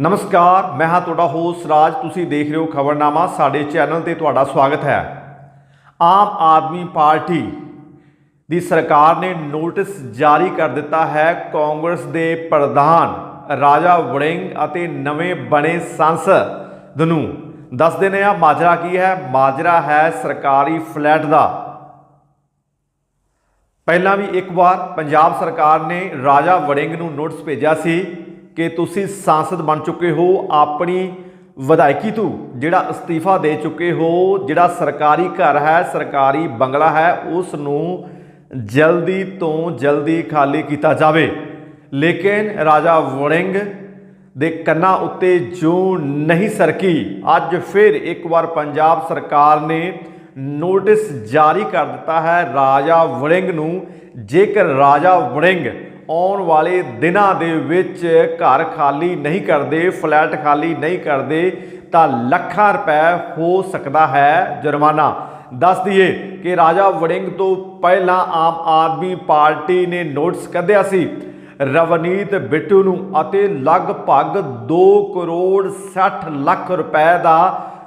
ਨਮਸਕਾਰ, ਮੈਂ ਹਾਂ ਤੁਹਾਡਾ ਹੋਸਟ ਰਾਜ। ਤੁਸੀਂ ਦੇਖ ਰਹੇ ਹੋ ਖਬਰਨਾਮਾ। ਸਾਡੇ ਚੈਨਲ ਤੇ ਤੁਹਾਡਾ ਸਵਾਗਤ ਹੈ। ਆਮ ਆਦਮੀ ਪਾਰਟੀ ਦੀ ਸਰਕਾਰ ਨੇ ਨੋਟਿਸ ਜਾਰੀ ਕਰ ਦਿੱਤਾ ਹੈ। ਕਾਂਗਰਸ ਦੇ ਪ੍ਰਧਾਨ ਰਾਜਾ ਵੜਿੰਗ ਅਤੇ ਨਵੇਂ ਬਣੇ ਸੰਸਦ ਨੂੰ। ਦੱਸਦੇ ਨੇ ਆ, ਮਾਜਰਾ ਕੀ ਹੈ? ਮਾਜਰਾ ਹੈ ਸਰਕਾਰੀ ਫਲੈਟ ਦਾ। ਪਹਿਲਾਂ ਵੀ ਇੱਕ ਵਾਰ ਪੰਜਾਬ ਸਰਕਾਰ ਨੇ ਰਾਜਾ ਵੜਿੰਗ ਨੂੰ ਨੋਟਿਸ ਭੇਜਿਆ ਸੀ। ਕਿ ਤੁਸੀਂ ਸੰਸਦ ਬਣ ਚੁੱਕੇ ਹੋ, ਆਪਣੀ ਵਿਧਾਇਕੀ ਤੋਂ? ਜਿਹੜਾ ਅਸਤੀਫਾ ਦੇ ਚੁੱਕੇ ਹੋ, ਜਿਹੜਾ ਸਰਕਾਰੀ ਘਰ ਹੈ, ਸਰਕਾਰੀ ਬੰਗਲਾ ਹੈ, ਉਸ ਨੂੰ ਜਲਦੀ ਤੋਂ ਜਲਦੀ ਖਾਲੀ ਕੀਤਾ ਜਾਵੇ। ਲੇਕਿਨ ਰਾਜਾ ਵੜਿੰਗ ਦੇ ਕੰਨਾਂ ਉੱਤੇ ਜੋ ਨਹੀਂ ਸਰਕੀ। ਅੱਜ ਫਿਰ ਇੱਕ ਵਾਰ ਪੰਜਾਬ ਸਰਕਾਰ ਨੇ ਨੋਟਿਸ ਜਾਰੀ ਕਰ ਦਿੱਤਾ ਹੈ, ਰਾਜਾ ਵੜਿੰਗ ਨੂੰ। ਜੇਕਰ ਰਾਜਾ ਵੜਿੰਗ ਆਉਣ ਵਾਲੇ ਦਿਨਾਂ ਦੇ ਵਿੱਚ ਘਰ ਖਾਲੀ ਨਹੀਂ ਕਰਦੇ, ਫਲੈਟ ਖਾਲੀ ਨਹੀਂ ਕਰਦੇ, ਤਾਂ ਲੱਖਾਂ ਰੁਪਏ ਹੋ ਸਕਦਾ ਹੈ ਜੁਰਮਾਨਾ। ਦੱਸ ਦਈਏ ਕਿ ਰਾਜਾ ਵੜਿੰਗ ਤੋਂ ਪਹਿਲਾਂ ਆਮ ਆਦਮੀ ਪਾਰਟੀ ਨੇ ਨੋਟਿਸ ਕੱਢਿਆ ਸੀ, ਰਵਨੀਤ ਬਿੱਟੂ ਨੂੰ ਅਤੇ ਲਗਭਗ 2 ਕਰੋੜ 60 ਲੱਖ ਰੁਪਏ ਦਾ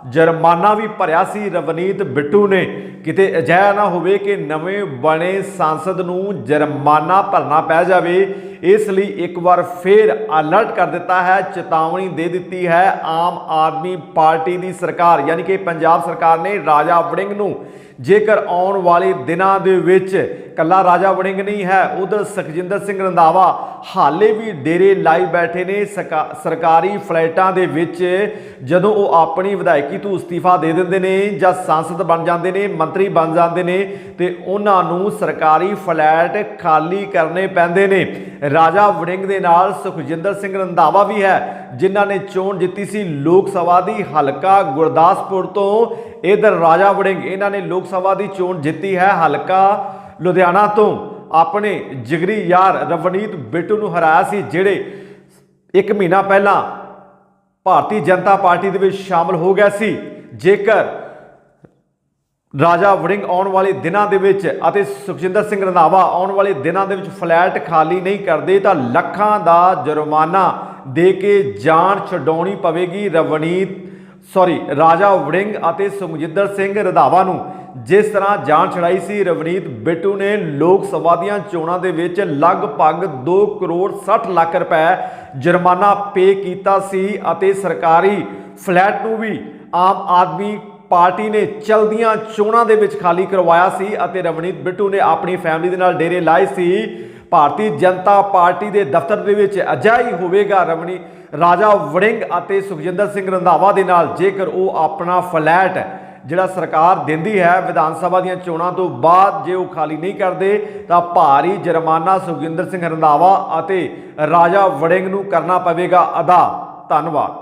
ਜੁਰਮਾਨਾ ਵੀ ਭਰਿਆ ਸੀ। ਰਵਨੀਤ ਬਿੱਟੂ ਨੇ ਕਿਤੇ ਅਜਿਹਾ ਨਾ ਹੋਵੇ ਕਿ ਨਵੇਂ ਬਣੇ ਸੰਸਦ ਨੂੰ ਜੁਰਮਾਨਾ ਭਰਨਾ ਪੈ ਜਾਵੇ। ਇਸ ਲਈ ਇੱਕ ਵਾਰ ਫੇਰ ਅਲਰਟ ਕਰ ਦਿੱਤਾ ਹੈ, ਚੇਤਾਵਨੀ ਦੇ ਦਿੱਤੀ ਹੈ ਆਮ ਆਦਮੀ ਪਾਰਟੀ ਦੀ ਸਰਕਾਰ, ਯਾਨੀ ਕਿ ਪੰਜਾਬ ਸਰਕਾਰ ਨੇ ਰਾਜਾ ਵੜਿੰਗ ਨੂੰ ਜੇਕਰ ਆਉਣ ਵਾਲੇ ਦਿਨਾਂ ਦੇ ਵਿੱਚ ਕੱਲਾ ਰਾਜਾ ਵੜਿੰਗ ਨਹੀਂ ਹੈ, ਉਧਰ ਸੁਖਜਿੰਦਰ ਸਿੰਘ ਰੰਧਾਵਾ ਹਾਲੇ ਵੀ ਡੇਰੇ ਲਾਈ ਬੈਠੇ ਨੇ। ਸਰਕਾ- ਸਰਕਾਰੀ ਫਲੈਟਾਂ ਦੇ ਵਿੱਚ ਜਦੋਂ ਉਹ ਆਪਣੀ ਵਿਧਾਇਕੀ ਤੋਂ ਅਸਤੀਫਾ ਦੇ ਦਿੰਦੇ ਨੇ ਜਾਂ ਸੰਸਦ ਬਣ ਜਾਂਦੇ ਨੇ, ਮੰਤਰੀ ਬਣ ਜਾਂਦੇ ਨੇ, ਤੇ ਉਹਨਾਂ ਨੂੰ ਸਰਕਾਰੀ ਫਲੈਟ ਖਾਲੀ ਕਰਨੇ ਪੈਂਦੇ ਨੇ। ਰਾਜਾ ਵੜਿੰਗ ਦੇ ਨਾਲ ਸੁਖਜਿੰਦਰ ਸਿੰਘ ਰੰਧਾਵਾ ਵੀ ਹੈ, ਜਿਨ੍ਹਾਂ ਨੇ ਚੋਣ ਜਿੱਤੀ ਸੀ। ਲੋਕ ਸਭਾ ਦੀ ਹਲਕਾ ਗੁਰਦਾਸਪੁਰ ਤੋਂ ਇਧਰ ਰਾਜਾ ਵੜਿੰਗ, ਇਹਨਾਂ ਨੇ ਲੋਕ ਸਭਾ ਦੀ ਚੋਣ ਜਿੱਤੀ ਹੈ, ਹਲਕਾ ਲੁਧਿਆਣਾ ਤੋਂ। ਆਪਣੇ ਜਿਗਰੀ ਯਾਰ ਰਵਨੀਤ ਬਿੱਟੂ ਨੂੰ ਹਰਾਇਆ ਸੀ, ਜਿਹੜੇ ਇੱਕ ਮਹੀਨਾ ਪਹਿਲਾਂ ਭਾਰਤੀ ਜਨਤਾ ਪਾਰਟੀ ਦੇ ਵਿੱਚ ਸ਼ਾਮਲ ਹੋ ਗਿਆ ਸੀ। ਜੇਕਰ ਰਾਜਾ ਵੜਿੰਗ ਆਉਣ ਵਾਲੇ ਦਿਨਾਂ ਦੇ ਵਿੱਚ ਅਤੇ ਸੁਖਜਿੰਦਰ ਸਿੰਘ ਰੰਧਾਵਾ ਆਉਣ ਵਾਲੇ ਦਿਨਾਂ ਦੇ ਵਿੱਚ ਫਲੈਟ ਖਾਲੀ ਨਹੀਂ ਕਰਦੇ, ਤਾਂ ਲੱਖਾਂ ਦਾ ਜੁਰਮਾਨਾ ਦੇ ਕੇ ਜਾਨ ਛਡਾਉਣੀ ਪਵੇਗੀ ਰਵਨੀਤ ਸੌਰੀ, ਰਾਜਾ ਵੜਿੰਗ ਅਤੇ ਸੁਖਜਿੰਦਰ ਸਿੰਘ ਰਧਾਵਾ ਨੂੰ ਜਿਸ ਤਰ੍ਹਾਂ ਜਾਨ ਛੜਾਈ ਸੀ, ਰਵਨੀਤ ਬਿੱਟੂ ਨੇ ਲੋਕ ਸਭਾ ਦੀਆਂ ਚੋਣਾਂ ਦੇ ਵਿੱਚ ਲਗਭਗ 2 ਕਰੋੜ 60 ਲੱਖ ਰੁਪਏ ਜੁਰਮਾਨਾ ਪੇ ਕੀਤਾ ਸੀ ਅਤੇ ਸਰਕਾਰੀ ਫਲੈਟ ਨੂੰ ਵੀ ਆਮ ਆਦਮੀ ਪਾਰਟੀ ਨੇ ਚਲਦੀਆਂ ਚੋਣਾਂ ਦੇ ਵਿੱਚ ਖਾਲੀ ਕਰਵਾਇਆ ਸੀ ਅਤੇ ਰਵਨੀਤ ਬਿੱਟੂ ਨੇ ਆਪਣੀ ਫੈਮਿਲੀ ਦੇ ਨਾਲ ਡੇਰੇ ਲਾਏ ਸੀ। ਭਾਰਤੀ ਜਨਤਾ ਪਾਰਟੀ ਦੇ ਦਫ਼ਤਰ ਦੇ ਵਿੱਚ ਅਜਾਈ ਹੋਵੇਗਾ ਰਮਣੀ। ਰਾਜਾ ਵੜਿੰਗ ਅਤੇ ਸੁਖਜਿੰਦਰ ਸਿੰਘ ਰੰਧਾਵਾ ਦੇ ਨਾਲ ਜੇਕਰ ਉਹ ਆਪਣਾ ਫਲੈਟ ਜਿਹੜਾ ਸਰਕਾਰ ਦਿੰਦੀ ਹੈ ਵਿਧਾਨ ਸਭਾ ਦੀਆਂ ਚੋਣਾਂ ਤੋਂ ਬਾਅਦ ਜੇ ਉਹ ਖਾਲੀ ਨਹੀਂ ਕਰਦੇ, ਤਾਂ ਭਾਰੀ ਜੁਰਮਾਨਾ ਸੁਖਜਿੰਦਰ ਸਿੰਘ ਰੰਧਾਵਾ ਅਤੇ ਰਾਜਾ ਵੜਿੰਗ ਨੂੰ ਕਰਨਾ ਪਵੇਗਾ। ਅਦਾ। ਧੰਨਵਾਦ।